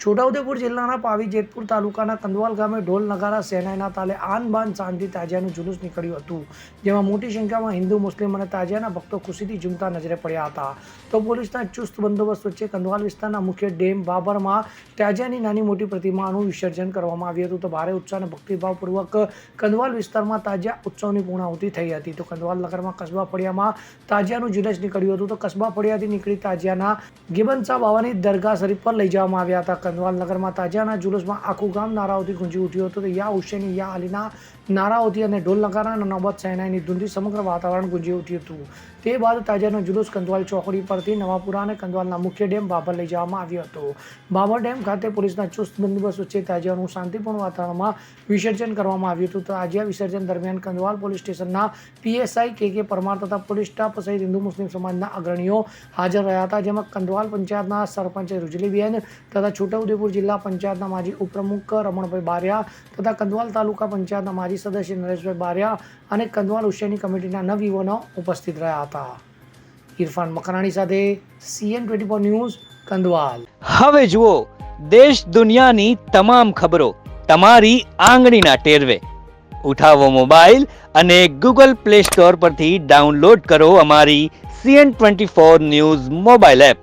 છોટાઉદેપુર જિલ્લાના પાવી જેતપુર તાલુકાના કંદવાલ ગામે ઢોલ નગારા સેનાઈના તાલે આન બાન શાંતિ તાજિયાનું જુલુસ નીકળ્યું હતું, જેમાં મોટી સંખ્યામાં હિન્દુ, મુસ્લિમ અને તાજિયાના ભક્તો ખુશીથી ઝૂમતા નજરે પડ્યા હતા. તો પોલીસના ચુસ્ત બંદોબસ્ત વચ્ચે કંદવાલ વિસ્તારના મુખ્ય ડેમ બાબરમાં તાજિયાની નાની મોટી પ્રતિમાનું વિસર્જન કરવામાં આવ્યું હતું. તો ભારે ઉત્સાહ અને ભક્તિભાવપૂર્વક કંદવાલ વિસ્તારમાં તાજિયા ઉત્સવની પૂર્ણાહુતિ થઈ હતી. તો કંદવાલ નગરમાં કસબા ફળિયામાં તાજિયાનું જુલુસ નીકળ્યું હતું. તો કસબા ફળિયાથી નીકળી તાજિયાના ગિબનસા બાવાની દરગાહ શરીફ પર લઈ જવામાં આવ્યા હતા. કંદવાલ નગરમાં તાજાના જુલુસમાં આખું ગામ નારાઓથી ગુંજી ઉઠ્યું હતું. યા હુસેની, યા અલીના નારાઓથી અને ઢોલ નગારા નવબત સેનાની ધૂનથી સમગ્ર વાતાવરણ ગુંજી ઉઠ્યું હતું. તે બાદ તાજાનો જુલુસ કંદવાલ ચોકડી પરથી નવાપુરા અને કંદવાલના મુખ્ય ડેમ બાબર લઈ જવામાં આવ્યો હતો. બાબર ડેમ ખાતે પોલીસના ચુસ્ત બંદોબસ્ત વચ્ચે તાજાનું શાંતિપૂર્ણ વાતાવરણમાં વિસર્જન કરવામાં આવ્યું હતું. તો તાજિયા વિસર્જન દરમિયાન કંદવાલ પોલીસ સ્ટેશનના પીએસઆઈ કે કે પરમાર તથા પોલીસ સ્ટાફ સહિત હિન્દુ, મુસ્લિમ સમાજના અગ્રણીઓ હાજર રહ્યા હતા. જેમાં કંદવાલ પંચાયતના સરપંચ રૂજલીબેન તથા છોટાઉદેપુર જિલ્લા પંચાયતના માજી ઉપપ્રમુખ રમણભાઈ બારિયા તથા કંદવાલ તાલુકા પંચાયતના માજી સદસ્ય નરેશભાઈ બારિયા અને કંદવાલ હુસેની કમિટીના નવયુવાનો ઉપસ્થિત રહ્યા હતા. ઇરફાન મકરાણી સાથે CN twenty four news, Kandwal. હવે જુઓ, દેશ દુનિયાની તમામ ખબરો તમારી આંગળીના ટેરવે. ઉઠાવો મોબાઈલ અને ગૂગલ પ્લે સ્ટોર પરથી ડાઉનલોડ કરો અમારી CN twenty four news mobile app.